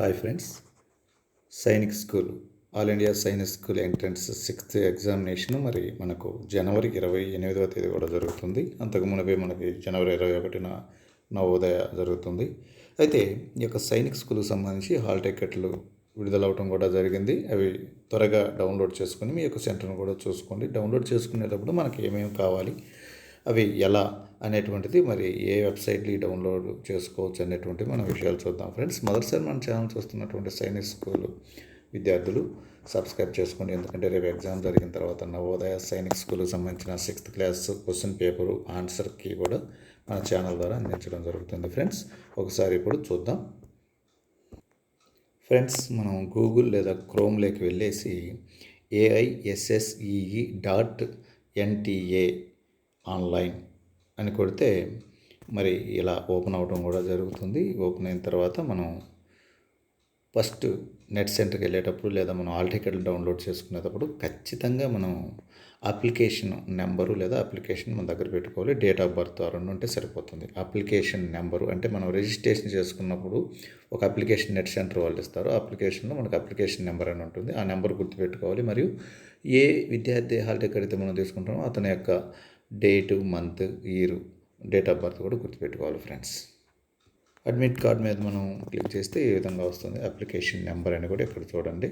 Hi friends Sainik school all India Sainik school entrance sixth examination మరి మనకు జనవరి ఇరవై ఎనిమిదవ తేదీ కూడా జరుగుతుంది. అంతకు మునిపే మనకి జనవరి ఇరవై ఒకటిన నవోదయ జరుగుతుంది. అయితే ఈ యొక్క సైనిక్ స్కూల్కి సంబంధించి హాల్ టికెట్లు విడుదలవటం కూడా జరిగింది. అవి త్వరగా డౌన్లోడ్ చేసుకుని మీ యొక్క సెంటర్ను కూడా చూసుకోండి. డౌన్లోడ్ చేసుకునేటప్పుడు మనకి ఏమేమి కావాలి? అవి ఎలా అనేటువంటిది మరి ఏ వెబ్సైట్లు డౌన్లోడ్ చేసుకోవచ్చు అనేటువంటి మనం విషయాలు చూద్దాం. ఫ్రెండ్స్ మొదటిసారి మన ఛానల్ చూస్తున్నటువంటి సైనిక్ స్కూల్ విద్యార్థులు సబ్స్క్రైబ్ చేసుకోండి. ఎందుకంటే రేపు ఎగ్జామ్ జరిగిన తర్వాత నవోదయ సైనిక్ స్కూల్కి సంబంధించిన సిక్స్త్ క్లాస్ క్వశ్చన్ పేపరు ఆన్సర్కి కూడా మన ఛానల్ ద్వారా అందించడం జరుగుతుంది. ఫ్రెండ్స్ ఒకసారి ఇప్పుడు చూద్దాం. ఫ్రెండ్స్ మనం గూగుల్ లేదా క్రోమ్లోకి వెళ్ళేసి ఏఐఎస్ఎస్ఈఈ డాట్ ఎన్టీఏ ఆన్లైన్ అని కొడితే మరి ఇలా ఓపెన్ అవ్వడం కూడా జరుగుతుంది. ఓపెన్ అయిన తర్వాత మనం ఫస్ట్ నెట్ సెంటర్కి వెళ్ళేటప్పుడు లేదా మనం ఆల్ టికెట్లు డౌన్లోడ్ చేసుకునేటప్పుడు ఖచ్చితంగా మనం అప్లికేషన్ నెంబరు లేదా అప్లికేషన్ మన దగ్గర పెట్టుకోవాలి. డేట్ ఆఫ్ బర్త్ రెండు ఉంటే సరిపోతుంది. అప్లికేషన్ నెంబరు అంటే మనం రిజిస్ట్రేషన్ చేసుకున్నప్పుడు ఒక అప్లికేషన్ నెట్ సెంటర్ వాళ్ళు ఇస్తారు. అప్లికేషన్లో మనకు అప్లికేషన్ నెంబర్ అని ఉంటుంది. ఆ నెంబర్ గుర్తుపెట్టుకోవాలి. మరియు ఏ విద్యార్థి హాల్ టికెట్ అయితే మనం తీసుకుంటామో అతని యొక్క date month year date of birth కూడా గుర్తుపెట్టుకోవాలి ఫ్రెండ్స్. అడ్మిట్ కార్డ్ మీద మనం క్లిక్ చేస్తే ఈ విధంగా వస్తుంది. అప్లికేషన్ నెంబర్ అని కూడా ఇక్కడ చూడండి.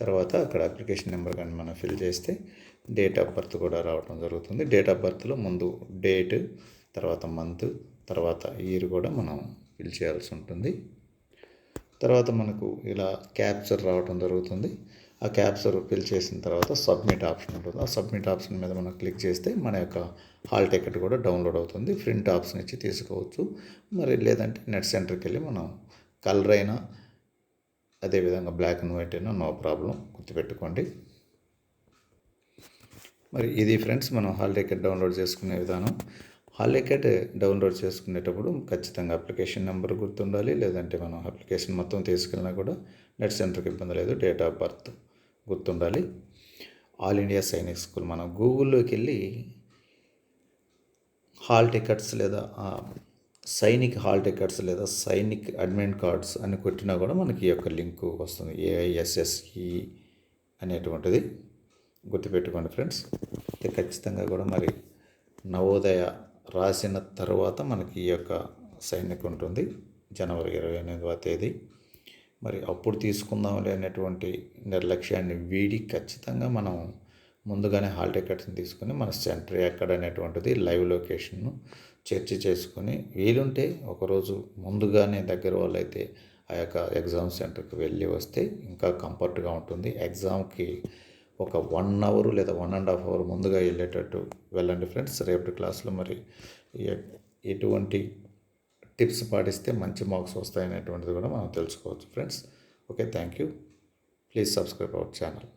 తర్వాత అక్కడ అప్లికేషన్ నెంబర్ కానీ మనం ఫిల్ చేస్తే డేట్ ఆఫ్ బర్త్ కూడా రావడం జరుగుతుంది. డేట్ ఆఫ్ బర్త్లో ముందు డేట్ తర్వాత మంత్ తర్వాత ఇయర్ కూడా మనం ఫిల్ చేయాల్సి ఉంటుంది. తర్వాత మనకు ఇలా క్యాప్చర్ రావడం జరుగుతుంది. ఆ క్యాప్చర్ ఫిల్ చేసిన తర్వాత సబ్మిట్ ఆప్షన్ ఉంటుంది. ఆ సబ్మిట్ ఆప్షన్ మీద మనం క్లిక్ చేస్తే మన యొక్క హాల్ టికెట్ కూడా డౌన్లోడ్ అవుతుంది. ప్రింట్ ఆప్షన్ ఇచ్చి తీసుకోవచ్చు. మరి లేదంటే నెట్ సెంటర్కి వెళ్ళి మనం కలర్ అయినా అదేవిధంగా బ్లాక్ అండ్ వైట్ అయినా నో ప్రాబ్లం గుర్తుపెట్టుకోండి. మరి ఇది ఫ్రెండ్స్ మనం హాల్ టికెట్ డౌన్లోడ్ చేసుకునే విధానం. హాల్ టికెట్ డౌన్లోడ్ చేసుకునేటప్పుడు ఖచ్చితంగా అప్లికేషన్ నెంబర్ గుర్తుండాలి. లేదంటే మనం అప్లికేషన్ మొత్తం తీసుకెళ్ళినా కూడా నెట్ సెంటర్కి ఇబ్బంది లేదు. డేట్ ఆఫ్ బర్త్ గుర్తుండాలి. ఆల్ ఇండియా సైనిక్ స్కూల్ మనం గూగుల్లోకి వెళ్ళి హాల్ టికెట్స్ లేదా సైనిక్ హాల్ టికెట్స్ లేదా సైనిక్ అడ్మిట్ కార్డ్స్ అని కొట్టినా కూడా మనకి ఈ యొక్క లింక్ వస్తుంది. ఏఐఎస్ఎస్ఈ అనేటువంటిది గుర్తుపెట్టుకోండి ఫ్రెండ్స్. ఖచ్చితంగా కూడా మరి నవోదయ రాసిన తర్వాత మనకి ఈ యొక్క సైనిక్ ఉంటుంది. జనవరి ఇరవై ఎనిమిదవ తేదీ. మరి అప్పుడు తీసుకుందాంలే అనేటువంటి నిర్లక్ష్యాన్ని వీడి ఖచ్చితంగా మనం ముందుగానే హాల్ టికెట్స్ని తీసుకుని మన సెంటర్ ఎక్కడ అనేటువంటిది లైవ్ లొకేషన్ను చర్చ చేసుకొని వీలుంటే ఒకరోజు ముందుగానే దగ్గర వాళ్ళైతే ఆ యొక్క ఎగ్జామ్ సెంటర్కి వెళ్ళి వస్తే ఇంకా కంఫర్ట్గా ఉంటుంది. ఎగ్జామ్కి ఒక వన్ అవర్ లేదా వన్ అండ్ హాఫ్ అవర్ ముందుగా వెళ్ళేటట్టు వెళ్ళండి ఫ్రెండ్స్. రేపటి క్లాస్లో మరి ఎటువంటి టిప్స్ పాటిస్తే మంచి మార్క్స్ వస్తాయనేటువంటిది కూడా మనం తెలుసుకోవచ్చు friends. Okay thank you. Please subscribe our channel.